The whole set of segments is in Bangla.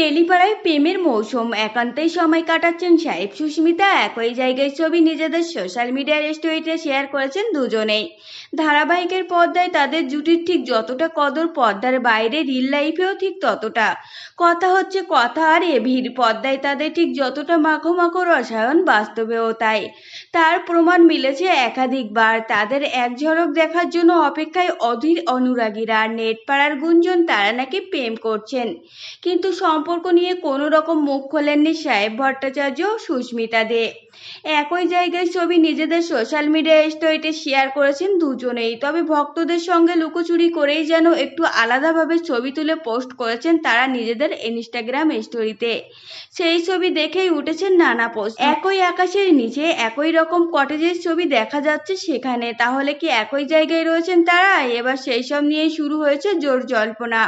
টেলিপাড়ায় প্রেমের মৌসুম, একান্তই সময় কাটাচ্ছেন সাহেব। সুস্মিতা একই জায়গায় ছবি নিজেদের সোশ্যাল মিডিয়ার স্টোরিতে শেয়ার করেছেন দুজনেই। ধারাবাহিকের পর্দায় তাদের জুটির ঠিক যতটা কদর, পর্দার বাইরে রিল লাইফেও ঠিক ততটা। কথা হচ্ছে কথা আর এভির পর্দায় তাদের ঠিক যতটা মাখো মাখো রসায়ন, বাস্তবেও তাই। তার প্রমাণ মিলেছে একাধিকবার। তাদের এক ঝলক দেখার জন্য অপেক্ষায় অধীর অনুরাগীরা নেট পাড়ার গুঞ্জন তারা নাকি প্রেম করছেন। কিন্তু সম্পর্ক নিয়ে কোনো রকম মুখ খোলেননি সাহেব ভট্টাচার্য সুস্মিতা দে। একই জায়গায় ছবি নিজেদের সোশ্যাল মিডিয়া স্টোরিতে শেয়ার করেছেন দুজনেই। তবে ভক্তদের সঙ্গে লুকোচুরি করেই যেন একটু আলাদাভাবে ছবি তুলে পোস্ট করেছেন তারা নিজেদের ইনস্টাগ্রাম স্টোরিতে। সেই ছবি দেখেই উঠেছেন নানা পোস্ট। একই আকাশের নিচে, একই রকম কটেজের ছবি দেখা যাচ্ছে সেখানে, তাহলে কি একই জায়গায় রয়েছেন তারা? এবার সেই সব নিয়েই শুরু হয়েছে জোর জল্পনা।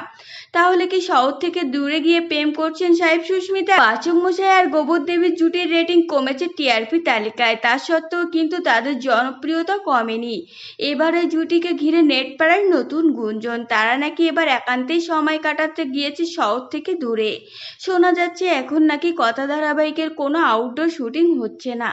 তাহলে কি শহর থেকে দূরে গিয়ে প্রেম করছেন সাহেব সুস্মিতা? পাচক মশাই আর গোবর দেবীর জুটির রেটিং কমেছে টিআরপি তালিকায়। তা সত্ত্বেও কিন্তু তাদের জনপ্রিয়তা কমেনি। এবার ওই জুটিকে ঘিরে নেট পাড়ায় নতুন গুঞ্জন। তারা নাকি এবার একান্তেই সময় কাটাতে গিয়েছে শহর থেকে দূরে। শোনা যাচ্ছে এখন নাকি কথা ধারাবাহিকের কোনো আউটডোর শুটিং হচ্ছে না।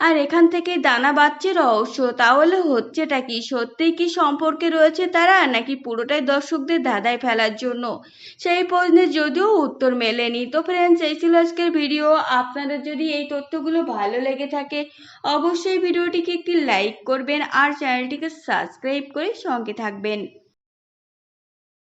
আর এখান থেকে দানা বাঁধছে রহস্য। তাহলে হচ্ছেটা কি? সত্যিই কি সম্পর্কে রয়েছে তারা? নাকি পুরোটাই দর্শকদের ধাঁধায় ফেলার জন্য? সেই প্রশ্নের যদিও উত্তর মেলেনি। তো ফ্রেন্ডস এই ছিল আজকের ভিডিও আপনাদের যদি এই তথ্যগুলো ভালো লেগে থাকে, অবশ্যই ভিডিওটিকে একটি লাইক করবেন আর চ্যানেলটিকে সাবস্ক্রাইব করে সঙ্গে থাকবেন।